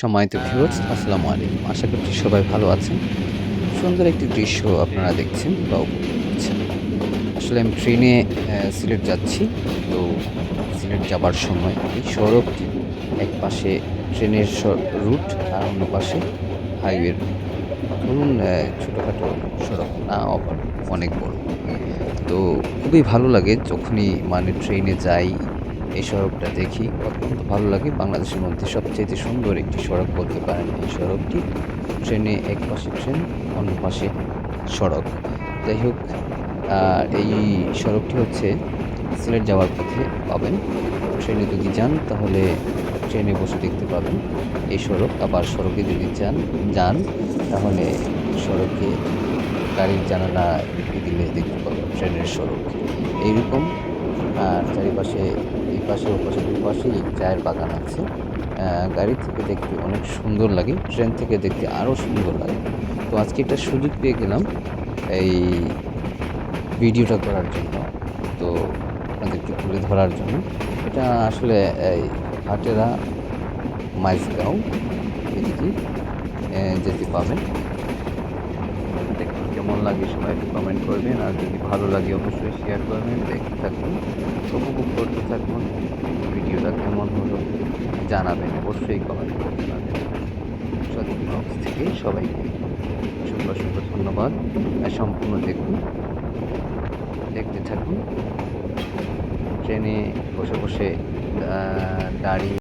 সম্মানিত ভিউয়ার্স আসসালামু আলাইকুম। আশা করছি সবাই ভালো আছেন। সুন্দর একটি দৃশ্য আপনারা দেখছেন বা উপভোগ আসলে আমি ট্রেনে সিলেট যাচ্ছি। তো সিলেট যাবার সময় এই সড়কটি এক পাশে ট্রেনের রুট আর অন্য পাশে হাইওয়ের ধরুন ছোটোখাটো সড়ক না অনেক বড়। তো খুবই ভালো লাগে যখনই মানে ট্রেনে যাই এই সড়কটা দেখি। অত্যন্ত ভালো লাগে। বাংলাদেশের মধ্যে সবচেয়ে সুন্দর একটি সড়ক বলতে পারেন এই সড়কটি। ট্রেনে এক পাশে ট্রেন, অন্য পাশে সড়ক। যাই হোক এই সড়কটি হচ্ছে সিলেট যাওয়ার পথে পাবেন। ট্রেনে যদি যান, তাহলে ট্রেনে বসে দেখতে পাবেন এই সড়ক। আবার সড়কে যদি যান যান, তাহলে সড়কে গাড়ির জানালা দিলে দেখতে পাবেন ট্রেনের সড়ক। এইরকম চারিপাশে, এই পাশে, ও পাশে চায়ের বাগান আছে। গাড়ি থেকে দেখতে অনেক সুন্দর লাগে, ট্রেন থেকে দেখতে আরও সুন্দর লাগে। তো আজকে একটা সুযোগ পেয়ে গেলাম এই ভিডিওটা করার জন্য, তো আপনাদেরকে তুলে ধরার জন্য। এটা আসলে, এই হাটেরা, মাইজগাঁও, এদিকে যেতে পাবেন। কেমন লাগে সবাই একটু কমেন্ট করবেন, আর যদি ভালো লাগে অবশ্যই শেয়ার করবেন, দেখতে থাকুন, উপভোগ করতে থাকুন, ভিডিওটা কেমন হলো জানাবেন, অবশ্যই কমেন্ট করতে পারবেন। সঠিক বক্স থেকে সবাইকে অসংখ্য অসংখ্য ধন্যবাদ। সম্পূর্ণ দেখুন, দেখতে থাকুন, ট্রেনে বসে বসে দাঁড়িয়ে